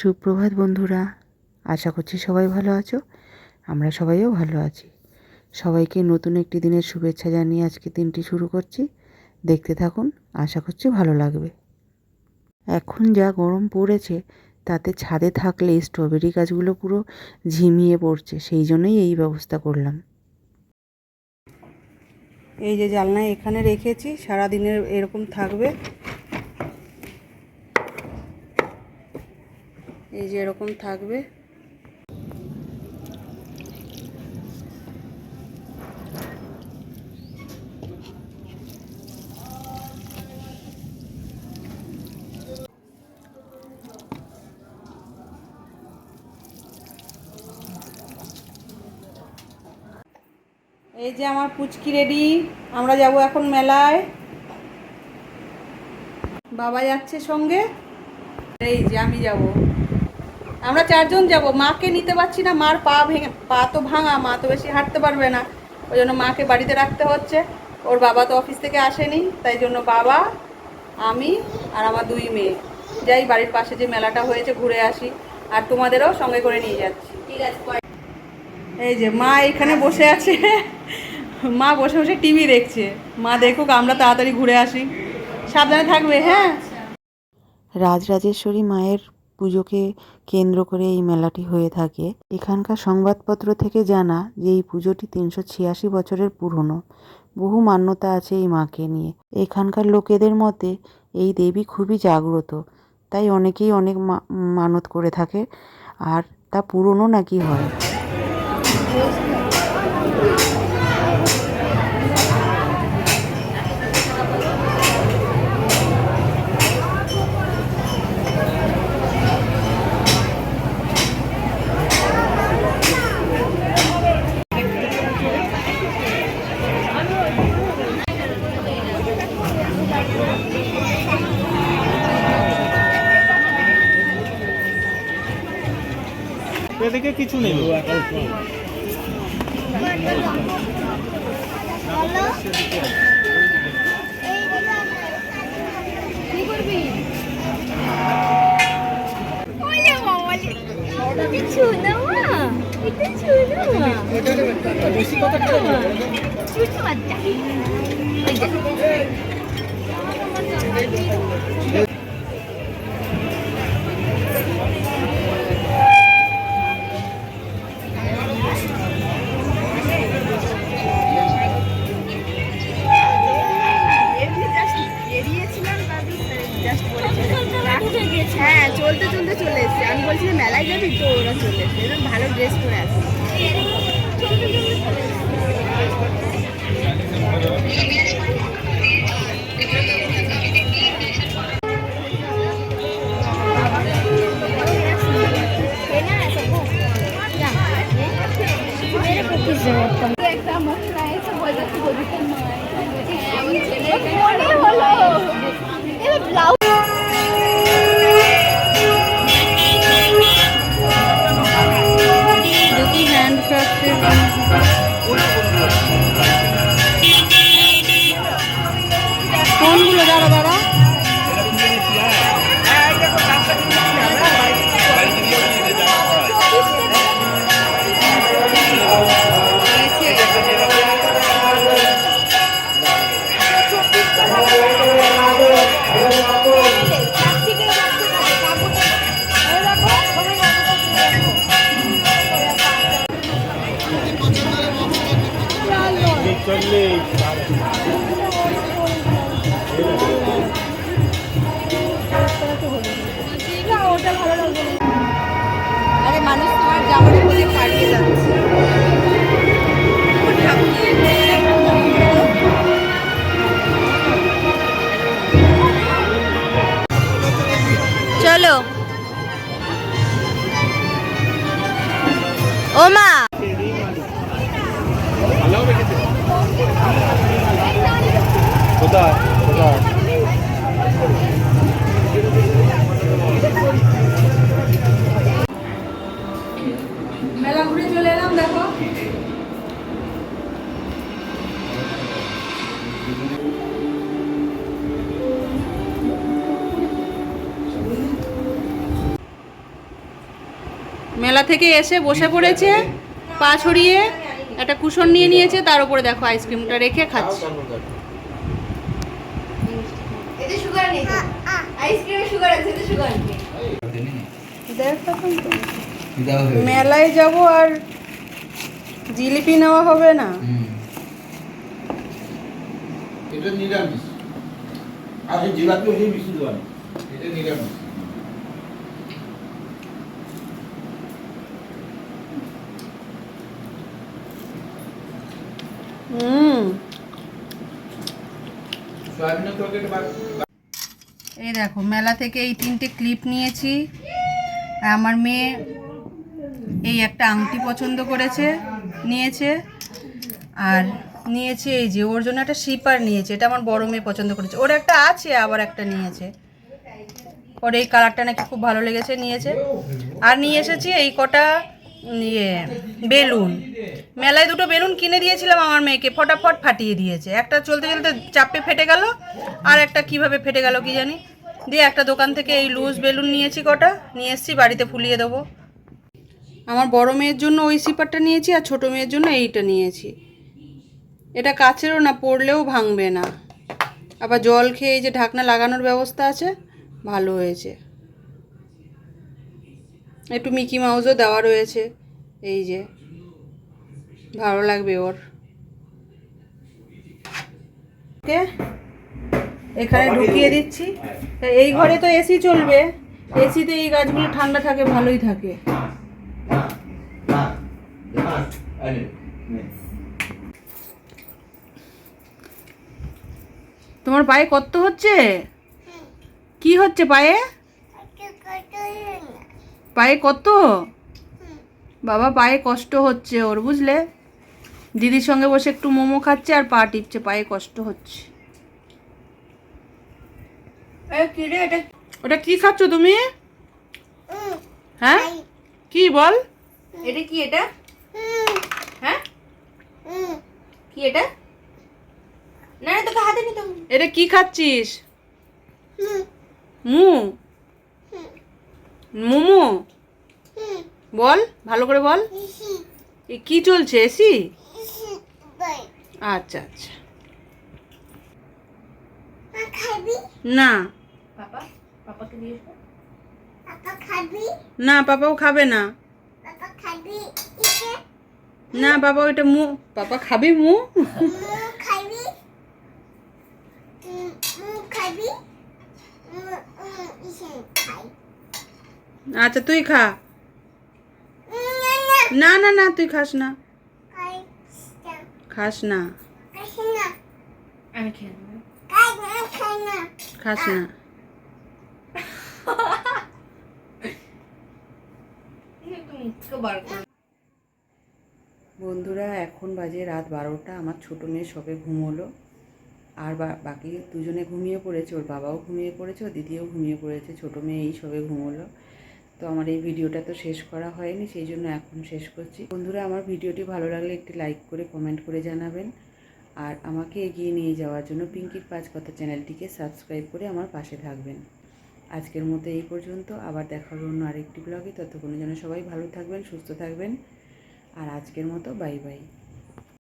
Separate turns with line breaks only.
সুপ্রভাত বন্ধুরা, আশা করছি সবাই ভালো আছো। আমরা সবাইও ভালো আছি। সবাইকে নতুন একটি দিনের শুভেচ্ছা জানিয়ে আজকে দিনটি শুরু করছি। দেখতে থাকুন, আশা করছি ভালো লাগবে। এখন যা গরম পড়েছে, তাতে ছাদে থাকলে স্ট্রবেরি গাছগুলো পুরো ঝিমিয়ে পড়ছে, সেই জন্যই এই ব্যবস্থা করলাম। এই যে জালনায় এখানে রেখেছি সারা দিনের এরকম থাকবে। এই যে এরকম থাকবে। এই যে আমার পুচকি রেডি, আমরা যাব এখন মেলায়। বাবা যাচ্ছে সঙ্গে। এই যে আমি যাব। আমরা চারজন যাব। মাকে নিতে পারছি না মার পা ভেঙে পা তো ভাঙা মা তো বেশি হাঁটতে পারবে না। ওই জন্য মাকে বাড়িতে রাখতে হচ্ছে। ওর বাবা তো অফিস থেকে আসেনি তাই জন্য বাবা আমি আর আমার দুই মেয়ে। যাই বাড়ির পাশে যে মেলাটা হয়েছে ঘুরে আসি। আর তোমাদেরও সঙ্গে করে নিয়ে যাচ্ছি।
ঠিক আছে
এই যে মা এখানে বসে আছে। মা বসে বসে টিভি দেখছে। মা দেখুক আমরা তাড়াতাড়ি ঘুরে আসি। সাবধানে থাকবে হ্যাঁ? রাজরাজেশ্বরী মায়ের পুজোকে কেন্দ্র করে এই মেলাটি হয়ে থাকে। এখানকার সংবাদপত্র থেকে জানা যে এই পুজোটি তিনশো ছিয়াশি বছরের পুরনো। বহু মান্যতা আছে এই মাকে নিয়ে। এখানকার লোকেদের মতে এই দেবী খুবই জাগ্রত, তাই অনেকেই অনেক মানত করে থাকে, আর তা পুরনো নাকি হয়?
এদিকে কিছু নেই।
কি করবি?
ভালো ড্রেস পরে আসছে একটা
কোনগুলো দাঁড়া দাঁড়া আরে মানুষ তোমার জামাটা বলে পালিয়ে যাচ্ছে। মেলা থেকে এসে বসে পড়েছে পা ছড়িয়ে একটা কুশন নিয়ে নিয়েছে তার উপরে দেখো আইসক্রিমটা রেখে খাচ্ছে।
এতে সুগার নেই আইসক্রিমে সুগার আছে এতে সুগার নেই
দেখ তখন তো। মেলায় যাব আর জিলিপি নেওয়া হবে না।
এটা নিরামিষ। আর জিলাপি ওই মিষ্টি নেই। এটা নিরামিষ।
এই দেখো মেলা থেকে এই তিনটে ক্লিপ নিয়েছি। আর আমার মেয়ে এই একটা আংটি পছন্দ করেছে নিয়েছে। আর নিয়েছে এই যে ওর জন্য একটা শিপার নিয়েছে এটা আমার বড় মেয়ে পছন্দ করেছে। ওর একটা আছে আবার একটা নিয়েছে। ওর এই কালারটা নাকি খুব ভালো লেগেছে নিয়েছে। আর নিয়ে এসেছি এই কটা ইয়ে বেলুন। মেলায় দুটো বেলুন কিনে দিয়েছিলাম আমার মেয়েকে, ফটাফট ফাটিয়ে দিয়েছে। একটা চলতে চলতে চাপে ফেটে গেল, আর একটা কীভাবে ফেটে গেল কি জানি। দিয়ে একটা দোকান থেকে এই লুজ বেলুন নিয়েছি কটা, নিয়ে এসেছি, বাড়িতে ফুলিয়ে দেবো। আমার বড় মেয়ের জন্য ওই সিপারটা নিয়েছি, আর ছোট মেয়ের জন্য এইটা নিয়েছি। এটা কাছেরও না, পড়লেও ভাঙবে না। আবার জল খেয়ে এই যে ঢাকনা লাগানোর ব্যবস্থা আছে, ভালো হয়েছে। একটু মিকি মাউসও দেওয়া রয়েছে। এই যে, ভালো লাগবে ওর। ওকে, এখানে ঢুকিয়ে দিচ্ছি। এই ঘরে তো এসি চলবে। এসিতে এই গাছগুলো ঠান্ডা থাকে, ভালোই থাকে। তোমার পায়ে কত হচ্ছে? কি হচ্ছে পায়ে? পায়ে কত? বাবা পায়ে কষ্ট হচ্ছে ওর বুঝলে? দিদির সঙ্গে বসে একটু মোমো খাচ্ছে আর পা টিপছে পায়ে কষ্ট হচ্ছে। ওটা কি খাচ্ছ তুমি? হ্যাঁ? কি বল?
এটা কি এটা? হ্যাঁ? কি এটা? না না তোকে হাতে নিতে।
এটা কি খাচ্ছিস? মু? মোমো? বল ভালো করে বল। কি চলছে এসি? আচ্ছা আচ্ছা। না। না পাপাও খাবে না। না বাবা ওইটা মু পাপা খাবি মু? আচ্ছা তুই খা। না না না তুই খাস না। খাস না।
আমি খেয়ে
খাস না। বন্ধুরা এখন বাজে রাত বারোটা। আমার ছোটো মেয়ে সবে ঘুমোলো। আর বা- বাকি দুজনে ঘুমিয়ে পড়েছে। ওর বাবাও ঘুমিয়ে পড়েছে ওর দিদিও ঘুমিয়ে পড়েছে। ছোটো মেয়ে এই সবে ঘুমোলো। তো আমার এই ভিডিওটা তো শেষ করা হয়নি, সেই জন্য এখন শেষ করছি। বন্ধুরা, আমার ভিডিওটি ভালো লাগলে একটি লাইক করে কমেন্ট করে জানাবেন। আর আমাকে এগিয়ে নিয়ে যাওয়ার জন্য পিঙ্কির পাঁচ কথা চ্যানেলটিকে সাবস্ক্রাইব করে আমার পাশে থাকবেন। আজকের মতো এই পর্যন্ত, আবার দেখা হবে অন্য আরেকটি ব্লগে ততক্ষণে যেন সবাই ভালো থাকবেন, সুস্থ থাকবেন। আর আজকের মতো বাই বাই